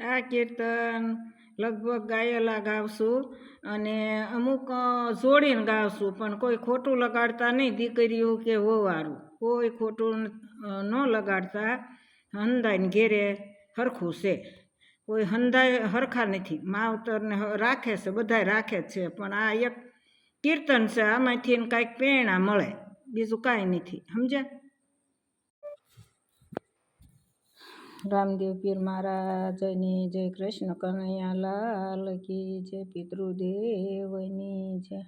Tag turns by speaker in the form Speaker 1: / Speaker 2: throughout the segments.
Speaker 1: આ કીર્તન લગભગ ગાયેલા ગાવશું અને અમુક જોડીને ગાવશું, પણ કોઈ ખોટું લગાડતા નહીં દીકરીઓ કે હોવારું કોઈ ખોટું ન લગાડતા. હંધાઈને ઘેરે હરખું છે. કોઈ હંધાય, હરખા નથી. માવતરને રાખે છે, બધાય રાખે જ છે, પણ આ એક કીર્તન છે, આમાંથી કાંઈક પ્રેરણા મળે. બીજું કાંઈ નથી. સમજ્યા? રામદેવ પીર મહારાજની જય, કૃષ્ણ કનૈયા લાલ કી જય, પિતૃદેવની જય.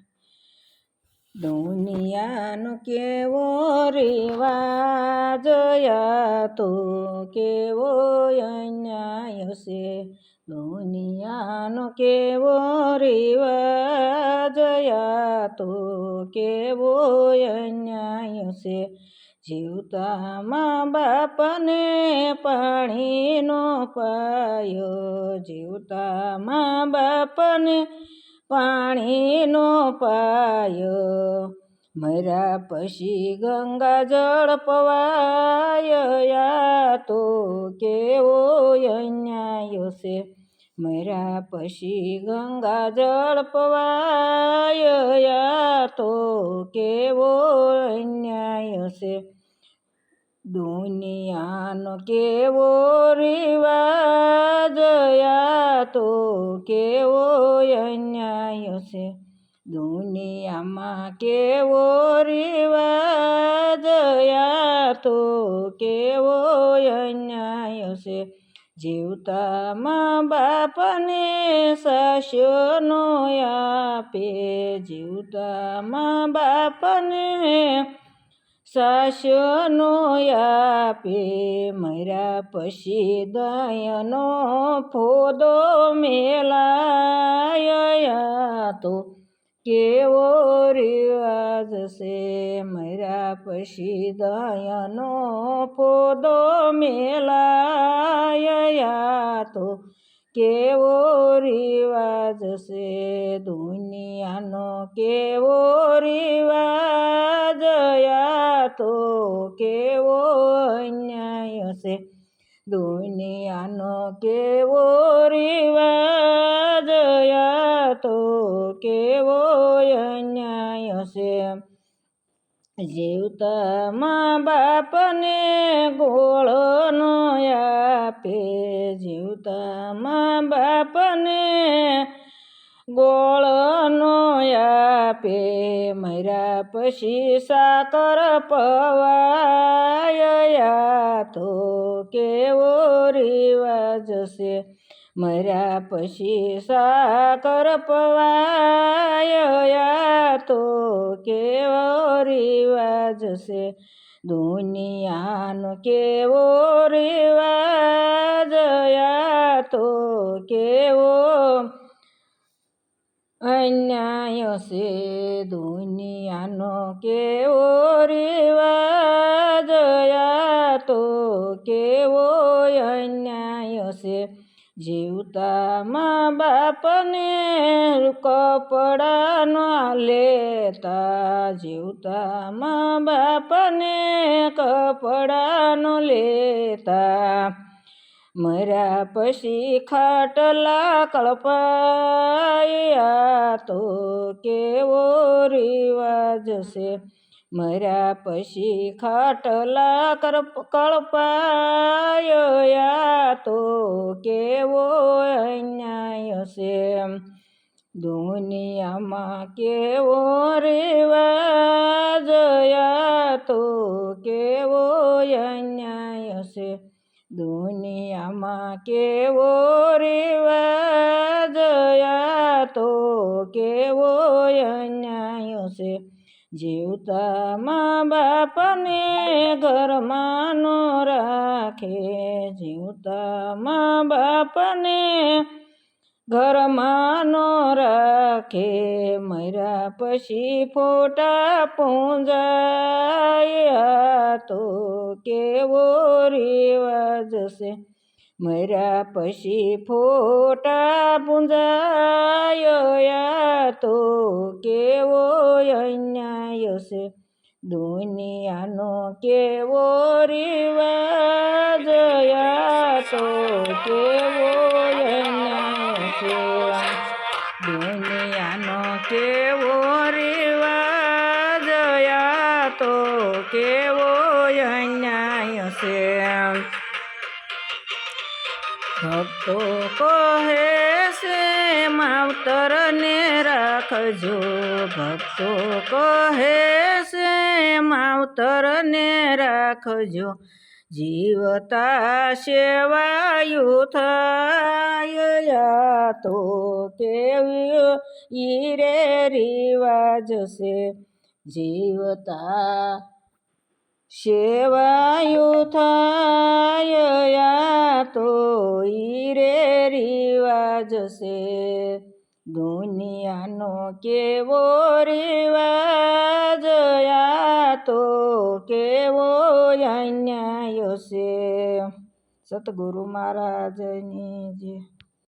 Speaker 1: દુનિયાનો કેવો રિવાજ તો કેવો અન્યાય છે દુનિયાનો કેવો રિવાજ તો કેવો અન્યાય છે જીવતા મા બાપને પાણીનો પાયો. જીવતા મા બાપને પાણીનો પાયો. મર્યા પછી ગંગા જળ પવાય. તો કેવો અન્યાયો છે મર્યા પછી ગંગા જળ પવાય. તો કેવો અન્યાય છે દુનિયાનો કેવો રિવાજ તો કેવો અન્યાય છે દુનિયામાં કેવો રિવાજ તો કેવો અન્યાય છે જીવતા મા બાપને સાસ્યોનો આપે જીવતા બાપને સાસ્યોનો આપે મરા પછી દયનો ફોદો મેલાયા તો કેવો રિવાજ છે? મરા પછી દયનો ફોદો મેલાયા તો કેવો રિવાજ છે? દુનિયાનો કેવો રિવાજ? તો કેવો અન્યાય છે? દુનિયાનો કેવો રિવાજ? તો કેવો અન્યાય છે? જીવતા મા બાપને ગોળનો આપે જીવતા મા બાપને ગોળનો આપે મર્યા પછી સાકર પવાયા તો કેવો રિવાજ છે મર્યા પછી સાકર પવાયા તો કેવો રિવાજ છે? દુનિયાનો કેવો રિવાજ તો કેવો અન્યાય છે? દુનિયાનો કેવો રિવાજ તો કેવો અન્યાય જીવતા મા બાપને કપડાનો લેતા જીવતા મા બાપને કપડાનો લેતા. મર્યા પછી ખાટલા કળપાયા તો કેવો રિવાજ છે? મર્યા પછી ખાટલા કરપ કળપાયા તો કેવો અન્યાય છે દુનિયામાં કેવો રિવાજ તો કેવો અન્યાય છે દુનિયામાં કેવો રિવાજ તો કેવો અન્યાય છે જીવતા બાપને ઘરમાં નો રાખે. જીવતા બાપને ઘરમાં નો રાખે. મર્યા પછી ફોટા પૂંજાયા તો કેવો રિવાજ છે? મરા પછી ફોટા પૂંજાયો તો કેવો અન્યાય છે દુનિયાનો કેવો રિવાજ તો કેવો અન્યાય છે દુનિયાનો કેવો રિવાજ તો કેવો અન્યાય છે ભક્તો કહે છે, માવતરને રાખજો, ભક્તો કહે છે, માવતરને રાખજો, જીવતા સેવાયુ થાય તો કેવી ઈરે રિવાજ છે, જીવતા સેવાયું થાય યા તો ઈ રે રિવાજ છે. દુનિયાનો કેવો રિવાજ તો કેવો અન્યાય છે. સતગુરુ મહારાજની જય